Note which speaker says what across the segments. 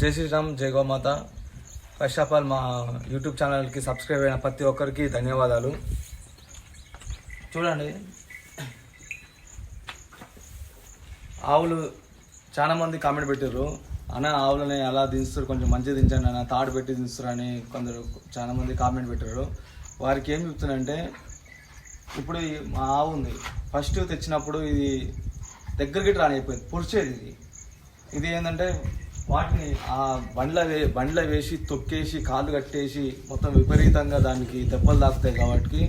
Speaker 1: జై శ్రీరామ్ జై గోమాత. ఫస్ట్ ఆఫ్ ఆల్ మా యూట్యూబ్ ఛానల్కి సబ్స్క్రైబ్ అయిన ప్రతి ఒక్కరికి ధన్యవాదాలు. చూడండి. ఆవులు చాలామంది కామెంట్ పెట్టారు అన్న ఆవులని ఎలా దించుతారు కొంచెం మంచిగా దించండి అన్న తాడు పెట్టి దించుతారు అని కొందరు చాలామంది కామెంట్ పెట్టారు వారికి ఏం చెప్తున్నానంటే ఇప్పుడు మా ఆవు ఉంది. ఫస్ట్ తెచ్చినప్పుడు ఇది దగ్గరికి రానిపోయింది పొడిచేది ఇది. ఇది ఏంటంటే వాటిని ఆ బండ్ల వే బండ్ల వేసి తొక్కేసి కాళ్ళు కట్టేసి మొత్తం విపరీతంగా దానికి దెబ్బలు తాకుతాయి కాబట్టి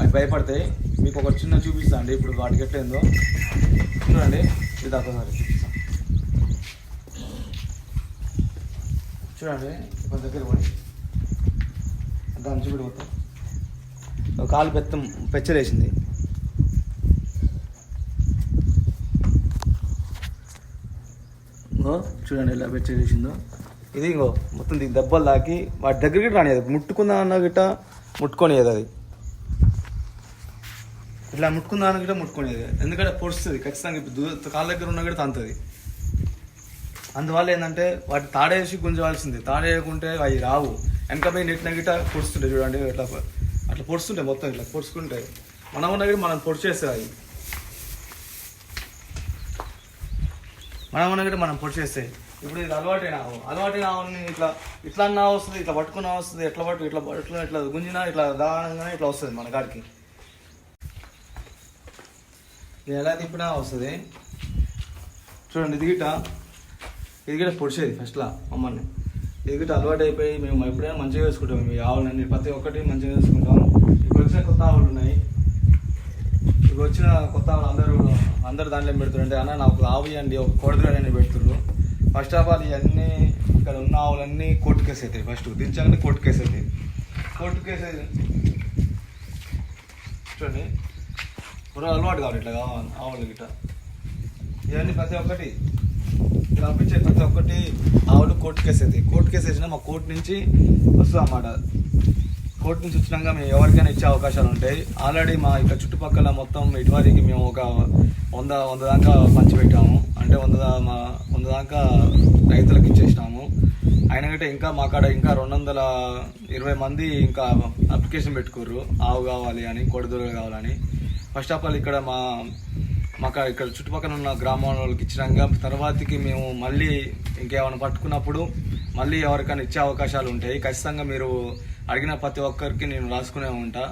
Speaker 1: అవి భయపడతాయి. మీకు ఒక చిన్న చూపిస్తా అండి. ఇప్పుడు వాటికి ఎట్లయిందో చూడండి. ఇది ఒకసారి చూపిస్తాం. చూడండి. ఒక దగ్గర పడి దాన్ని చూపిడి ఒక కాలు పెత్తం పెచ్చరేసింది ఇంకో చూడండి ఎలా పెచ్చలేసిందో ఇది ఇంకో మొత్తం దీనికి దెబ్బలు తాకి వాటి దగ్గరికి రానియదు ముట్టుకుందా అన్న గిట్ట ముట్టుకొనియదు అది. ఇట్లా ముట్టుకుందా అన్న గిట్ట ముట్టుకునేది ఎందుకంటే పొడుస్తుంది ఖచ్చితంగా ఇప్పుడు కాళ్ళ దగ్గర ఉన్న కూడా తంతుంది. అందువల్ల ఏంటంటే వాటి తాడేసి గుంజవలసింది. తాడేయకుంటే అవి రావు. వెనక పోయి నెట్టిన గిట్ట పొడుస్తుంటాయి చూడండి ఇట్లా అట్లా పొడుస్తుంటాయి మొత్తం ఇట్లా పొడుచుకుంటాయి. మనం ఉన్న గిట్ట మనం పొడిచేస్తాయి అవి మనం ఉన్నట్టు మనం పొడిచేస్తే ఇప్పుడు ఇది అలవాటైన ఆవు అలవాటైన ఆవుని ఇట్లా ఇట్లా అన్నా వస్తుంది ఇట్లా పట్టుకున్నా వస్తుంది ఎట్లా పట్టు ఇట్లా ఇట్లా ఇట్లా గుంజినా ఇట్లా దానంగానే ఇట్లా వస్తుంది మన కాడికి. ఇది ఎలా తిప్పినా వస్తుంది. చూడండి ఇది గిట్ట ఇది పొడిచేది ఫస్ట్లో మమ్మల్ని ఇది అలవాటు అయిపోయి మేము ఎప్పుడైనా మంచిగా వేసుకుంటాం ఈ ఆవులన్నీ ప్రతి ఒక్కటి మంచిగా వేసుకుంటాం ఇప్పుడు వచ్చిన కొత్త ఆవులు ఉన్నాయి ఇప్పుడు వచ్చిన కొత్త ఆవులు అందరూ అందరు దాంట్లో పెడుతుంటే అన్న నాకు ఆవు ఇవ్వండి ఒక కొడదుగా పెడుతుండ్రు. పెడుతున్నారు ఫస్ట్ ఆఫ్ ఆల్ ఇవన్నీ ఇక్కడ ఉన్న ఆవులన్నీ కోర్టు కేసు అవుతాయి ఫస్ట్ దించగానే కోర్టు కేసు అవుతాయి కోర్టు కేసు అయితే చూడండి. ఇప్పుడు అలవాటు కావాలి ఇట్లా కావాలి ఆవులు గిట్ట. ఇవన్నీ ప్రతి ఒక్కటి ఇలా పంపించే ప్రతి ఒక్కటి ఆవులు కోర్టు కేసు అవుతాయి కోర్టు కేసు వేసినా మా కోర్టు నుంచి వస్తుంది అన్నమాట కోర్టు నుంచి వచ్చినాక మేము ఎవరికైనా ఇచ్చే అవకాశాలు ఉంటాయి ఆల్రెడీ మా ఇక్కడ చుట్టుపక్కల మొత్తం ఇటువారికి మేము ఒక వంద వంద దాకా పంచిపెట్టాము. అంటే వంద మా వంద దాకా రైతులకు ఇచ్చేసినాము. అయినా కంటే ఇంకా మా కాడ ఇంకా రెండు వందల ఇరవై మంది ఇంకా అప్లికేషన్ పెట్టుకోరు ఆవు కావాలి అని కొడుదూరలు కావాలని. ఫస్ట్ ఆఫ్ ఆల్ ఇక్కడ మా మాకు ఇక్కడ చుట్టుపక్కల ఉన్న గ్రామాల వాళ్ళకి ఇచ్చినాక తర్వాతకి మేము మళ్ళీ ఇంకేమైనా పట్టుకున్నప్పుడు మళ్ళీ ఎవరికైనా ఇచ్చే అవకాశాలు ఉంటాయి. ఖచ్చితంగా మీరు అడిగిన ప్రతి ఒక్కరికి నేను రాసుకునే ఉంటా.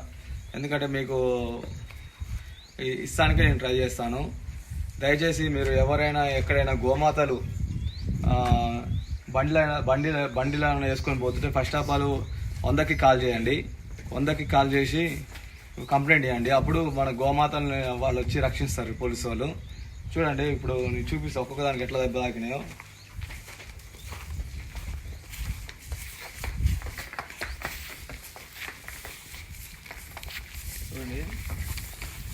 Speaker 1: ఎందుకంటే మీకు ఇస్తానికే నేను ట్రై చేస్తాను. దయచేసి మీరు ఎవరైనా ఎక్కడైనా గోమాతలు బండిలైనా బండి బండిలైనా వేసుకొని పోతుంటే ఫస్ట్ ఆఫ్ ఆల్ వందకి కాల్ చేయండి. వందకి కాల్ చేసి కంప్లైంట్ చేయండి అప్పుడు మన గోమాతల్ని వాళ్ళు వచ్చి రక్షిస్తారు పోలీసు వాళ్ళు. చూడండి ఇప్పుడు నేను చూపిస్తా ఒక్కొక్క దానికి ఎట్లా దెబ్బ తాకినాయో. చూడండి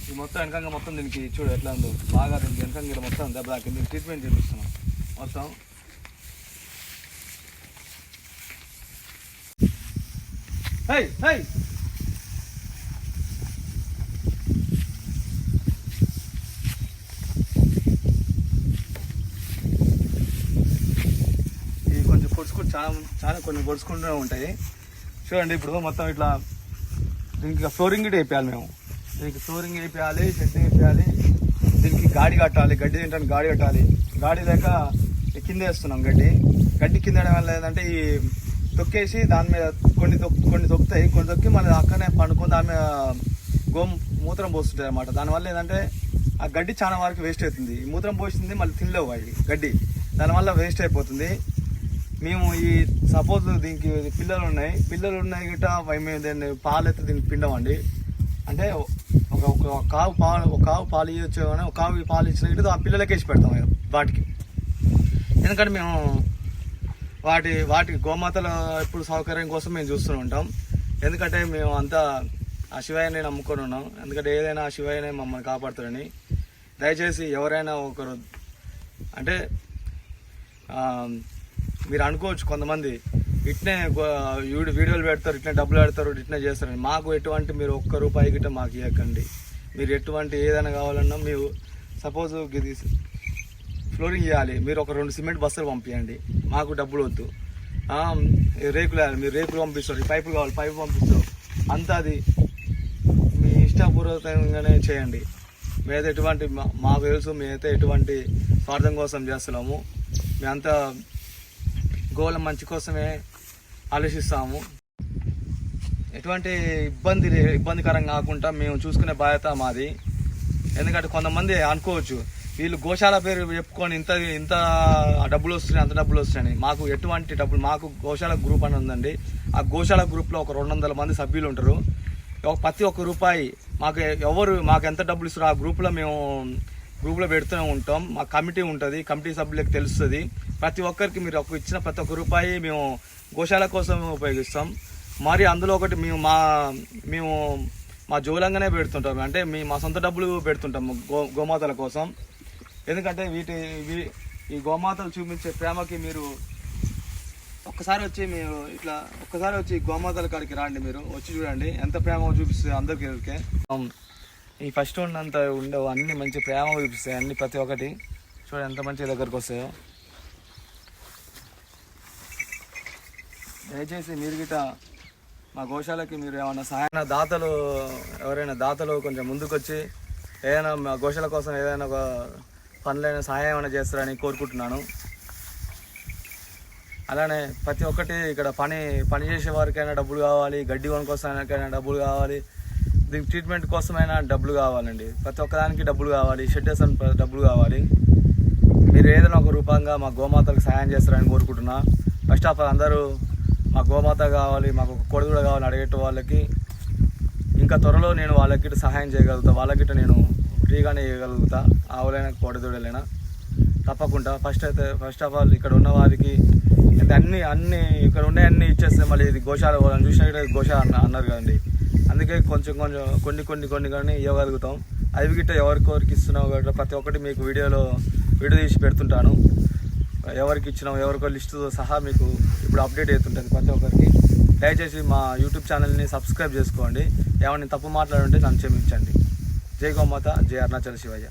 Speaker 1: ఈ మొత్తం వెనకంగా మొత్తం దీనికి చూడు ఎట్లా ఉందో. బాగా దీనికి వెనకంగా ఇక్కడ మొత్తం దెబ్బ తాకింది. దీనికి ట్రీట్మెంట్ చేపిస్తున్నాం. మొత్తం. హై హై! ఇది కొంచెం పొడుచుకుంటూ చాలా చాలా కొన్ని పొడుచుకుంటూనే ఉంటాయి. చూడండి ఇప్పుడు మొత్తం ఇట్లా దీనికి ఫ్లోరింగ్ కూడా వేయాలి మేము. దీనికి ఫ్లోరింగ్ వేయాలి షెడ్ వేయాలి దీనికి గాడి కట్టాలి గడ్డి తింటాను గాడి కట్టాలి. గాడి లేక కింద వేస్తున్నాం గడ్డి. గడ్డి కింద వేయడం వల్ల ఏంటంటే ఈ తొక్కేసి దాని మీద కొన్ని తొక్ కొన్ని తొక్కుతాయి. కొన్ని తొక్కి మళ్ళీ అక్కడనే పండుకొని దాని మీద గోమ్ మూత్రం పోస్తుంటాయి అనమాట దానివల్ల ఏంటంటే ఆ గడ్డి చాలా వరకు వేస్ట్ అవుతుంది. ఈ మూత్రం పోసింది మళ్ళీ తినలేవు అవి గడ్డి. దానివల్ల వేస్ట్ అయిపోతుంది. మేము ఈ సపోజ్ దీనికి పిల్లలు ఉన్నాయి పిల్లలు ఉన్నాయి గిట్ట మేము దాన్ని పాలు అయితే దీనికి పిండమండి. అంటే ఒక ఒక కావు పాలు ఒక కావు పాలు ఇవ్వచ్చు కానీ ఒక కావు పాలు ఇచ్చిన గిట్ట ఆ పిల్లలకి వేసి పెడతాం వాటికి. ఎందుకంటే మేము వాటి వాటి గోమాతల ఇప్పుడు సౌకర్యం కోసం మేము చూస్తూ ఉంటాం. ఎందుకంటే మేము అంతా ఆ శివయ్యని నమ్ముకొని ఉన్నాం. ఎందుకంటే ఏదైనా ఆ శివయ్యనే మమ్మల్ని కాపాడుతాడని దయచేసి ఎవరైనా ఒకరు అంటే మీరు అనుకోవచ్చు కొంతమంది ఇట్నే వీడియోలు పెడతారు ఇట్నే డబ్బులు పెడతారు ఇట్నే చేస్తారని మాకు ఎటువంటి మీరు ఒక్క రూపాయి గిట్ట మాకు ఇవ్వకండి మీరు ఎటువంటి ఏదైనా కావాలన్నా మీరు సపోజ్ ఇది ఫ్లోరింగ్ చేయాలి మీరు ఒక రెండు సిమెంట్ బస్సులు పంపించండి మాకు డబ్బులు వద్దు. రేకులు వేయాలి. మీరు రేకులు పంపిస్తారు. పైపులు కావాలి పైపు పంపిస్తారు. అంతా అది మీ ఇష్టపూర్వకంగానే చేయండి. మేమైతే ఎటువంటి మా- మాకు తెలుసు మేమైతే ఎటువంటి స్వార్థం కోసం చేస్తున్నాము. మేమంతా గోల మంచి కోసమే ఆలోచిస్తాము. ఎటువంటి ఇబ్బంది ఇబ్బందికరం కాకుండా మేము చూసుకునే బాధ్యత మాది. ఎందుకంటే కొంతమంది అనుకోవచ్చు వీళ్ళు గోశాల పేరు చెప్పుకొని ఇంత ఇంత డబ్బులు వస్తున్నాయి అంత డబ్బులు వస్తున్నాయని మాకు ఎటువంటి డబ్బులు మాకు గోశాల గ్రూప్ అని ఉందండి. ఆ గోశాల గ్రూప్లో ఒక రెండు వందల మంది సభ్యులు ఉంటారు. ఒక- ప్రతి ఒక్క రూపాయి మాకు ఎవరు మాకు ఎంత డబ్బులు ఇస్తారో ఆ గ్రూప్లో మేము గ్రూప్లో పెడుతూనే ఉంటాం. మా కమిటీ ఉంటుంది కమిటీ సభ్యులకు తెలుస్తుంది. ప్రతి ఒక్కరికి మీరు ఒక ఇచ్చిన ప్రతి ఒక్క రూపాయి మేము గోశాల కోసం ఉపయోగిస్తాం. మరి అందులో ఒకటి మేము మా మేము మా జోలంగానే పెడుతుంటాం. అంటే మీ మా సొంత డబ్బులు పెడుతుంటాము గో గోమాతల కోసం. ఎందుకంటే వీటి వీ- ఈ గోమాతలు చూపించే ప్రేమకి మీరు ఒక్కసారి వచ్చి మీరు ఇట్లా ఒక్కసారి వచ్చి గోమాతల కాడికి రాండి మీరు. వచ్చి చూడండి. ఎంత ప్రేమ చూపిస్తుంది అందరికీ ఈ ఫస్ట్ ఉన్నంత ఉండవు. అన్ని మంచి ప్రేమ చూపిస్తాయి. అన్ని ప్రతి ఒక్కటి. చూడండి ఎంత మంచి దగ్గరకు వస్తాయో. దయచేసి మీరు గిట మా గోశాలకి మీరు ఏమైనా సహాయ దాతలు ఎవరైనా దాతలు కొంచెం ముందుకొచ్చి ఏదైనా మా గోశాల కోసం ఏదైనా ఒక పనులైన సహాయం ఏమైనా చేస్తారని కోరుకుంటున్నాను. అలానే ప్రతి ఒక్కటి ఇక్కడ పని పని చేసే వారికైనా డబ్బులు కావాలి గడ్డి కొనుకోసానికైనా డబ్బులు కావాలి దీనికి ట్రీట్మెంట్ కోసమైనా డబ్బులు కావాలండి. ప్రతి ఒక్కదానికి డబ్బులు కావాలి షెడ్ వేసిన డబ్బులు కావాలి. మీరు ఏదైనా ఒక రూపంగా మా గోమాతలకు సహాయం చేస్తారని కోరుకుంటున్నా. ఫస్ట్ ఆఫ్ ఆల్ అందరూ మా గోమాత కావాలి మాకు ఒక కొడుకు కూడా కావాలి అడిగేట వాళ్ళకి ఇంకా త్వరలో నేను వాళ్ళకి సహాయం చేయగలుగుతా వాళ్ళకి నేను ఫ్రీగానే ఇవ్వగలుగుతా ఆవులైనా కోడదూడలైనా తప్పకుండా. ఫస్ట్ అయితే ఫస్ట్ ఆఫ్ ఆల్ ఇక్కడ ఉన్న వారికి అన్ని అన్ని ఇక్కడ ఉండే అన్ని ఇచ్చేస్తే మళ్ళీ ఇది గోశాల వాళ్ళని చూసినట్టు గోశాల అన్న అన్నారు కదండి. అందుకే కొంచెం కొంచెం కొన్ని కొన్ని కొన్ని కానీ ఇవ్వగలుగుతాం. అవి గిట్ట ఎవరికొరికి ఇస్తున్నావు కాబట్టి ప్రతి ఒక్కటి మీకు వీడియోలో వీడియో తీసి పెడుతుంటాను. ఎవరికి ఇచ్చినాం ఎవరికో లిస్టుతో సహా మీకు ఇప్పుడు అప్డేట్ అవుతుంటుంది ప్రతి ఒక్కరికి. దయచేసి మా యూట్యూబ్ ఛానల్ని సబ్స్క్రైబ్ చేసుకోండి. ఏమైనా తప్పు మాట్లాడుంటే నన్ను క్షమించండి. జై గోమాత జై అరుణాచల శివయ్య.